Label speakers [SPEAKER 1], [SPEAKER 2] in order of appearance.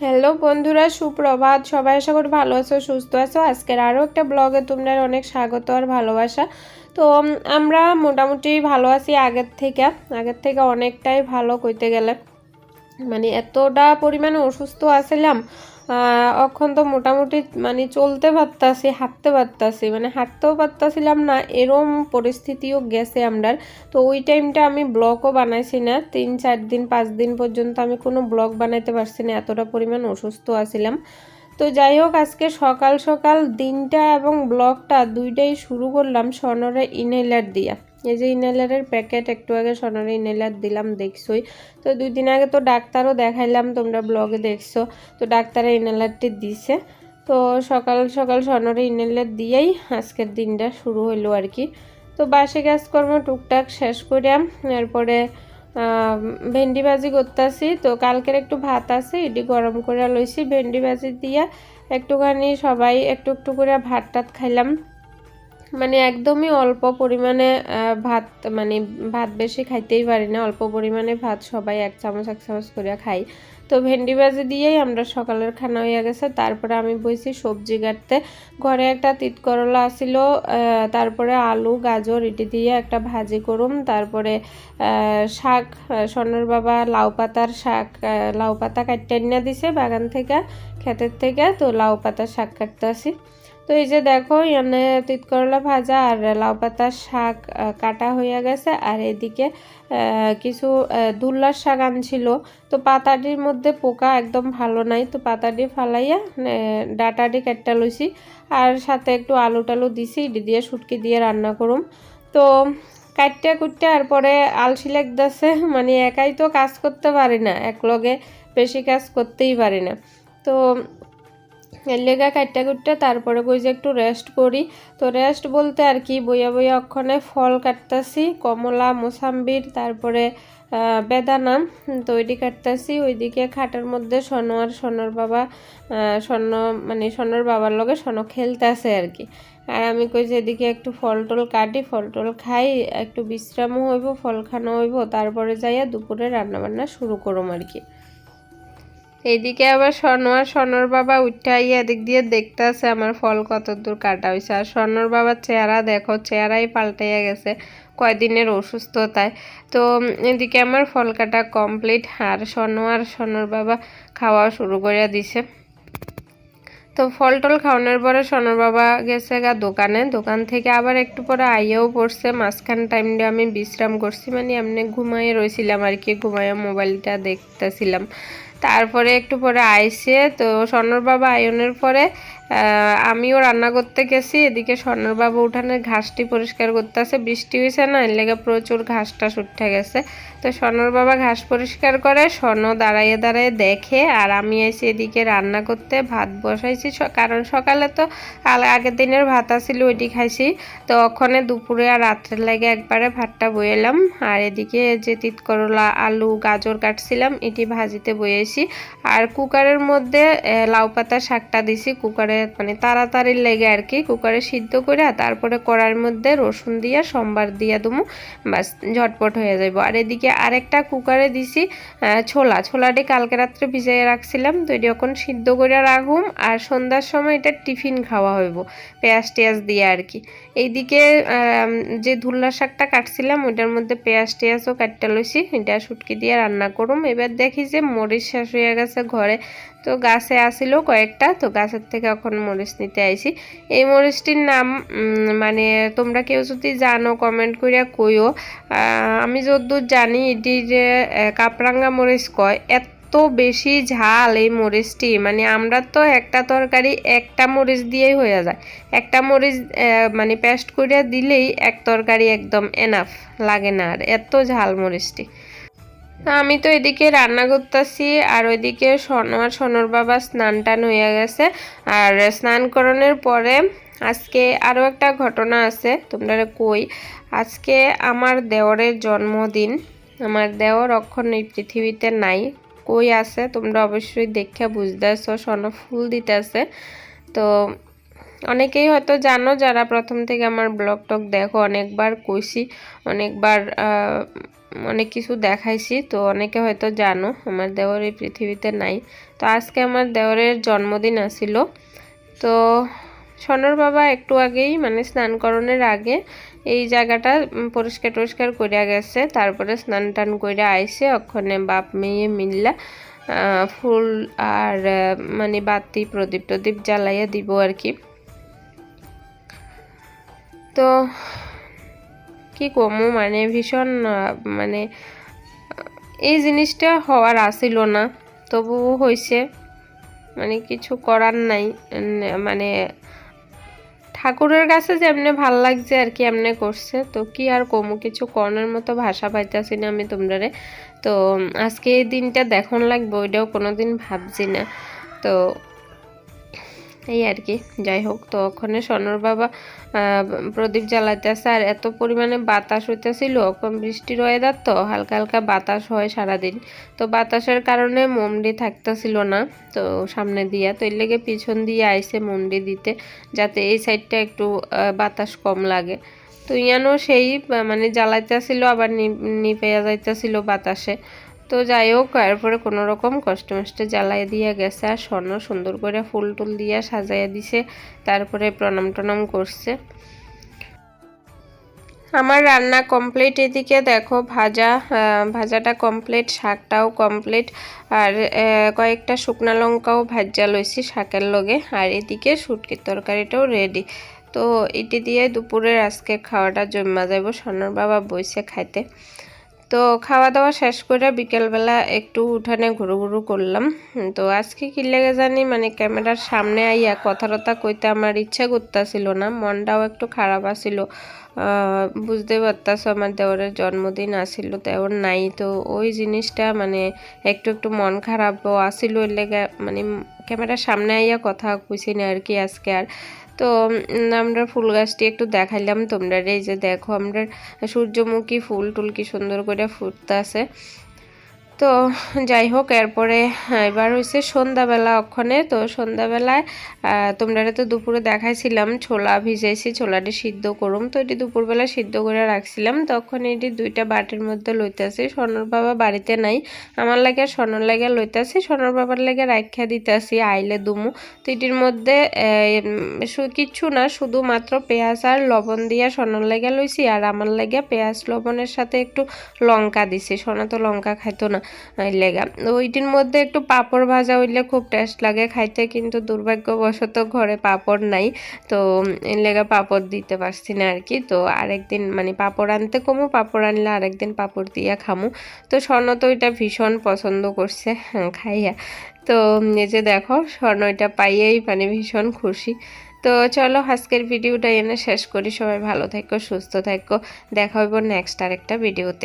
[SPEAKER 1] Hello বন্ধুরা, সুপ্রভাত। সবাই আশা করি ভালো আছো, সুস্থ আছো। আজকের আরও একটা ব্লগে তোমার অনেক স্বাগত আর ভালোবাসা। তো আমরা মোটামুটি ভালো আছি আগের থেকে। আগের থেকে অনেকটাই ভালো কইতে গেলে। মানে এতটা পরিমাণে অসুস্থ আছিলাম অখন তো মোটামুটি মানে চলতে পারতাছি, হাঁটতে পারতাছি। মানে হাঁটতেও পারতাছিলাম না, এরম পরিস্থিতিও গেছে আমরার। তো ওই টাইমটা আমি ব্লগও বানাইছি না। তিন, চার দিন, পাঁচ দিন পর্যন্ত আমি কোনো ব্লগ বানাইতে পারছি না, এতটা পরিমাণ অসুস্থ আছিলাম। তো যাই হোক, আজকে সকাল সকাল দিনটা এবং ব্লগটা দুইটাই শুরু করলাম সনরে ইনহেলার দিয়া। এই যে ইনহেলারের প্যাকেট, একটু আগে সনরে ইনহেলার দিলাম, দেখছোই। তো দুই দিন আগে তো ডাক্তারও দেখাইলাম, তোমরা ব্লগে দেখছ। তো ডাক্তারে ইনহেলারটি দিছে। তো সকাল সকাল সনরে ইনহেলার দিয়েই আজকের দিনটা শুরু হইল আর কি। তো বাসে কাজকর্ম টুকটাক শেষ করিয়াম, এরপরে ভেন্ডি ভাজি করতেছি। তো কালকের একটু ভাত আছে, এটি গরম করে লইছি। ভেন্ডি ভাজি দিয়া একটুখানি সবাই একটু একটু করে ভাত টাত খাইলাম। মানে একদমই অল্প পরিমাণে ভাত মানে ভাত বেশি খাইতেই পারি না। অল্প পরিমাণে ভাত সবাই এক চামচ এক চামচ করে খাই। তো ভেন্ডি ভাজি দিয়েই আমরা সকালের খানা হয়ে গেছে। তারপরে আমি বইছি সবজি কাটতে। ঘরে একটা তিত করলা আসিল তারপরে আলু, গাজর এটি দিয়ে একটা ভাজি করুম। তারপরে শাক স্বর্ণর বাবা লাউ পাতার শাক লাউ পাতা কাটতে না দিছে বাগান থেকে, ক্ষেতের থেকে। তো লাউ পাতার শাক কাটতে আসি। তো এই যে দেখো এখানে তিত করলা ভাজা আর লাউ পাতার শাক কাটা হয়ে গেছে। আর এদিকে কিছু দুল্লার শাক আনছিল। তো পাতাটির মধ্যে পোকা একদম ভালো নাই। তো পাতাটি ফালাইয়া ডাটাটি কাটটা লইছি। আর সাথে একটু আলু টালু দিছি দিয়ে শুটকি দিয়ে রান্না করুম। তো কাটতে কুটতে আর পরে আলসি লাগতেছে মানে একাই তো কাজ করতে পারি না। একলগে বেশি কাজ করতেই পারি না। তো লেগা কাটতে কুটতে তারপরে কই যে একটু রেস্ট করি। তো রেস্ট বলতে আর কি বইয়া বইয়া অক্ষণে ফল কাটতাছি কমলা মোসাম্বির তারপরে আহ, বেদানা। হুম, তো ওইটি কাটতাছি ওইদিকে খাটের মধ্যে সন আর সনর বাবা স্বর্ণ মানে স্বর্ণর বাবার লগে স্বর্ণ খেলতেছে আর কি। আর আমি কই যে এদিকে একটু ফল টল কাটি ফল টল খাই একটু বিশ্রামও হইব ফল খানো হইব তারপরে যাইয়া দুপুরে রান্না বান্না শুরু করুম আর কি। এইদিকে আবার স্বর্ণর স্বর্ণর বাবা উঠাই এদিক দিয়ে দেখতে আছে আমার ফল কত দূর কাটা হয়েছে আর স্বর্ণর বাবার চেহারা দেখো, চেহারাই পাল্টাইয়া গেছে। কয়দিনের অসুস্থতায়। তো এদিকে আমার ফল কাটা কমপ্লিট। আর স্বর্ণ আর স্বর্ণর বাবা খাওয়া শুরু করিয়া দিছে। তো ফল টল খাওয়ানোর পরে সোনার বাবা গেছে গা দোকানে। দোকান থেকে আবার একটু পরে আইয়াও পড়ছে। মাঝখান টাইম টাইমটা আমি বিশ্রাম করছি। মানে এমনি ঘুমাইয়ে রয়েছিলাম আর কি। ঘুমাইয়া মোবাইলটা দেখতেছিলাম। তারপরে একটু পরে আইসে তো স্বর্ণর বাবা আয়নের পরে আমিও রান্না করতে গেছি, এদিকে স্বর্ণর বাবা উঠানের ঘাসটি পরিষ্কার করতে করতেছে, বৃষ্টি হয়েছে না, এর লেগে প্রচুর ঘাসটা উঠে গেছে। তো স্বর্ণর বাবা ঘাস পরিষ্কার করে, স্বর্ণ দাঁড়াইয়ে দাঁড়াইয়ে দেখে, আর আমি এসে এদিকে রান্না করতে, ভাত বসাইছি কারণ সকালে তো আগের দিনের ভাত আছিল, ওইটি খাইছি। তো ওখানে দুপুরে আর রাত্রের লাগে একবারে ভাতটা বয়েলাম আর এদিকে যে তিত করলা আলু, গাজর কাটছিলাম, এটি ভাজিতে বয়েছি আর কুকারের মধ্যে লাউ পাতা শাকটা দিছি, কুকারে মানে তাড়াতাড়ির লেগে আর কি কুকারে সিদ্ধ করে তারপরে কড়ার মধ্যে রসুন দিয়া, সম্বার দিয়া দুমু, বাস ঝটপট হয়ে যাইব। আর এদিকে আরেকটা কুকারে দিছি ছোলা। ছোলাটি কালকে রাত্রে ভিজাইয়ে রাখছিলাম, তো এটি এখন সিদ্ধ করে রাখুম আর সন্ধ্যার সময় এটা টিফিন খাওয়া হইব, পেঁয়াজ টেয়াজ দিয়ে আর কি। এইদিকে যে ধুল্লা শাকটা কাটছিলাম, ওইটার মধ্যে পেঁয়াজ টেয়াজও কাটতে লইছি, এটা শুটকি দিয়ে রান্না করুম। এবার দেখি যে মরিচ শেষ হয়ে গেছে ঘরে তো গাছে আসিল কয়েকটা তো গাছের থেকে এখন মরিচ নিতে আইছি। এই মরিচটির নাম মানে তোমরা কেউ যদি জানো কমেন্ট করিয়া কইও। আমি যদ্দূর জানি এটি যে আহ, কাপরাঙ্গা মরিচ কয় এত বেশি ঝাল এই মরিচটি। মানে আমরা তো একটা তরকারি একটা মরিচ দিয়েই হয়ে যায়। একটা মরিচ মানে পেস্ট করিয়া দিলেই এক তরকারি একদম এনাফ লাগে না আর। এত ঝাল মরিচটি। আমি তো এদিকে রান্না করতেছি, আর ওইদিকে সন আর সনর বাবা স্নান টান হয়ে গেছে। আর স্নান করানোর পরে আজকে আরও একটা ঘটনা আছে, তোমরা কই? আজকে আমার দেওরের জন্মদিন। আমার দেওর অক্ষণ এই পৃথিবীতে নাই। কই আছে তোমরা অবশ্যই দেখে বুঝতেছো, সন ফুল দিতেছে। তো অনেকেই হয়তো জানো যারা প্রথম থেকে আমার ব্লগ টক দেখো, অনেকবার কইছি, অনেকবার অনেক কিছু দেখাইছি, তো অনেকে হয়তো জানো আমার দেওয়ার এই পৃথিবীতে নাই। তো আজকে আমার দেওয়ারের জন্মদিন আসিল। তো সনর বাবা একটু আগেই মানে স্নানকরণের আগে এই জায়গাটা পরিষ্কার টরিষ্কার করিয়া গেছে। তারপরে স্নান টান করে আইসে ওখানে বাপ মেয়ে মিললা ফুল আর মানে বাতি প্রদীপ টদীপ জ্বালাইয়া দিব আর কি। তো কি কমু মানে ভীষণ মানে এই জিনিসটা হওয়ার আসিল না। তবু হয়েছে মানে কিছু করার নাই মানে ঠাকুরের কাছে যে এমনি ভালো লাগছে আর কি, এমনি করছে। তো কি আর কমু, কিছু কর্ণের মতো ভাষা পাইতেছি না আমি তোমরা তো আজকে এই দিনটা দেখন লাগবে, ওইটাও কোনো দিন ভাবছি না। তো এই আর কি, যাই হোক, তো ওখানে সনর বাবা প্রদীপ জ্বালাইতেছে আর এত পরিমাণে বাতাস হইতেছিল বৃষ্টির ওয়েদার তো, হালকা হালকা বাতাস হয় সারাদিন। তো বাতাসের কারণে মন্ডি থাকতেছিল না, তো সামনে দিয়া, তো এর লেগে পিছন দিয়ে আইসে মন্ডি দিতে, যাতে এই সাইডটা একটু বাতাস কম লাগে। তো ইয়ানো সেই মানে জ্বালাইতেছিল, আবার নিপেয়া যাইতেছিল বাতাসে। তো যাই হোক তারপরে কোনো রকম কষ্ট মষ্টে জ্বালাই দিয়ে গেছে আর স্বর্ণ সুন্দর করে ফুল টুল দিয়ে সাজাইয়া দিছে, তারপরে প্রণাম টনাম করছে। আমার রান্না কমপ্লিট এদিকে দেখো ভাজা ভাজাটা কমপ্লিট শাকটাও কমপ্লিট আর কয়েকটা শুকনা লঙ্কাও ভাজা লইছি শাকের লগে, আর এদিকে সুটকির তরকারিটাও রেডি তো এটি দিয়ে দুপুরের আজকে খাওয়াটা জমা যাইব সোনার বাবা বইছে খাইতে। তো খাওয়া দাওয়া শেষ করে বিকেলবেলা একটু উঠানে ঘুরু ঘুরু করলাম। তো আজকে কি লেগে জানি মানে ক্যামেরার সামনে আইয়া কথা টথা কইতে আমার ইচ্ছা করতেছিল না, মনটাও একটু খারাপ আসিল বুঝতে পারতাস আমার দেওয়ারের জন্মদিন আসিল দেওয়ার নাই, তো ওই জিনিসটা মানে একটু একটু মন খারাপও আসিল এর লেগে মানে ক্যামেরার সামনে আইয়া কথা কইছি না আর কি আজকে আর। তো আমরা ফুল গাছটি একটু দেখাইলাম তোমরা এই যে দেখো, আমরা সূর্যমুখী ফুল টুল কি সুন্দর করে ফুটতে আছে তো যাই হোক, এরপরে এবার হয়েছে সন্ধ্যাবেলা ওখানে তো সন্ধ্যাবেলায় তোমরা তো দুপুরে দেখাইছিলাম, ছোলা ভিজাইছি, ছোলাটি সিদ্ধ করুম। তো এটি দুপুরবেলা সিদ্ধ করে রাখছিলাম। তখন এটি দুইটা বাটির মধ্যে লইতেছি। স্বর্ণর বাবা বাড়িতে নাই। আমার লাগে স্বর্ণর লাগে লইতেছি। স্বর্ণর বাবার লাগে রাখা দিতেছি, আইলে দুমু। তো এটির মধ্যে কিচ্ছু না, শুধুমাত্র পেঁয়াজ আর লবণ দিয়া স্বর্ণর লাগে লইছি। আর আমার লাগে পেঁয়াজ, লবণের সাথে একটু লঙ্কা দিছি। সোনা তো লঙ্কা খাইতো না। লেগা। ওইটির মধ্যে একটু পাঁপড় ভাজা হইলে খুব টেস্ট লাগে খাইতে কিন্তু দুর্ভাগ্যবশত ঘরে পাঁপড় নাই তো লেগা পাঁপড় দিতে পারছি না আর কি। তো আরেকদিন মানে পাঁপড় আনতে কমু পাঁপড় আনলে আরেকদিন পাঁপড় দিয়া খামু। তো স্বর্ণ তো এটা ভীষণ পছন্দ করছে হ্যাঁ, খাইয়া। তো এই যে দেখো স্বর্ণ এটা পাইয়েই মানে ভীষণ খুশি। তো চলো আজকের ভিডিওটা এনে শেষ করি সবাই ভালো থাকো সুস্থ থাকো দেখা হইব নেক্সট আরেকটা ভিডিওতে।